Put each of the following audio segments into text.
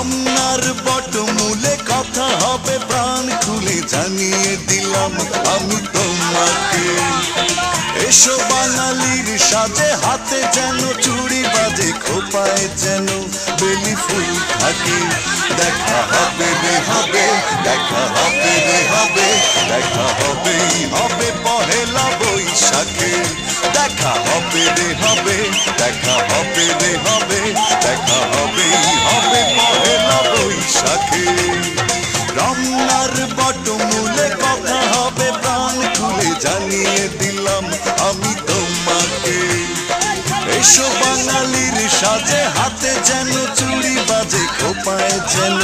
রমনার বট মূলে কথা হবে, প্রাণ খুলে জানিয়ে দিলাম আমি তোমাকে। এসো বাঙালির সাজে, হাতে যেন চুড়ি বাজে, খোপায় যেন বেলি ফুল থাকে। দেখা হবে রে হবে, দেখা হবে রে হবে, দেখা হবেই হবে পহেলা বৈশাখে। দেখা হবে রে হবে, দেখা হবে রে হবে। বৈশাখে রমনার বট মূলে কথা হবে, প্রাণ খুলে জানিয়ে দিলাম আমি তোমাকে। এসো বাঙালির সাজে, হাতে যেন চুড়ি বাজে, খোপায় যেন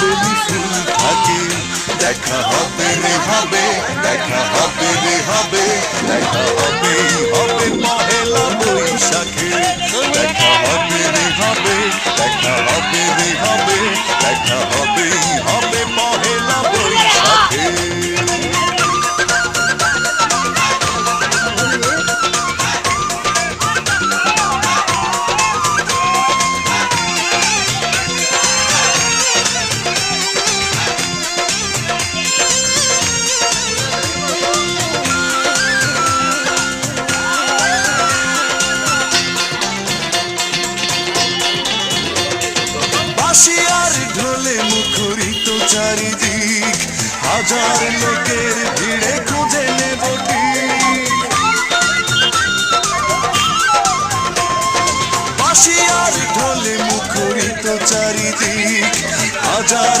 বেলি ফুল থাকে। দেখা হবে রে হবে দেখা হবে রে হবে দেখা হবে বাসিয়ার ঢোলে মুখরিত চারিদিক, হাজার লোকের ভিড়ে খুঁজে নেব ঠিক। বাসিয়ার ঢোলে মুখরিত চারিদিক, হাজার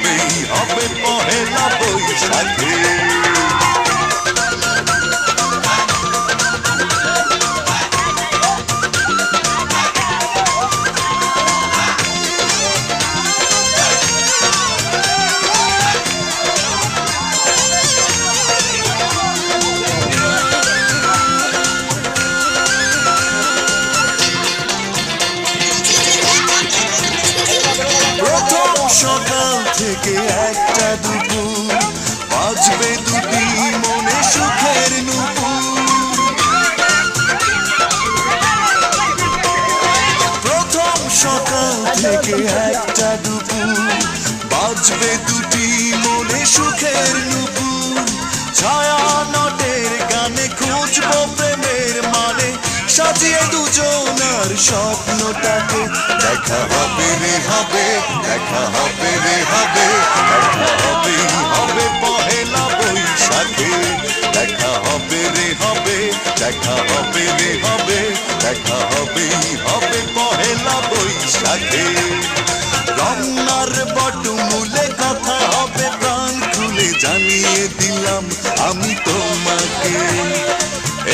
থেকে একটা দুপুর, বাজবে দুটি মনে সুখের নুপুর। প্রথম সকাল থেকে একটা দুপুর, বাজবে দুটি মনে সুখের স্বপ্নটাকে দেখা হবে রে হবে, দেখা হবে রে হবে, দেখা হবে হবে পহেলা বৈশাখে। দেখা হবে রে হবে, দেখা হবে রে হবে, দেখা হবে হবে পহেলা বৈশাখে। রমনার বট মূলে কথা হবে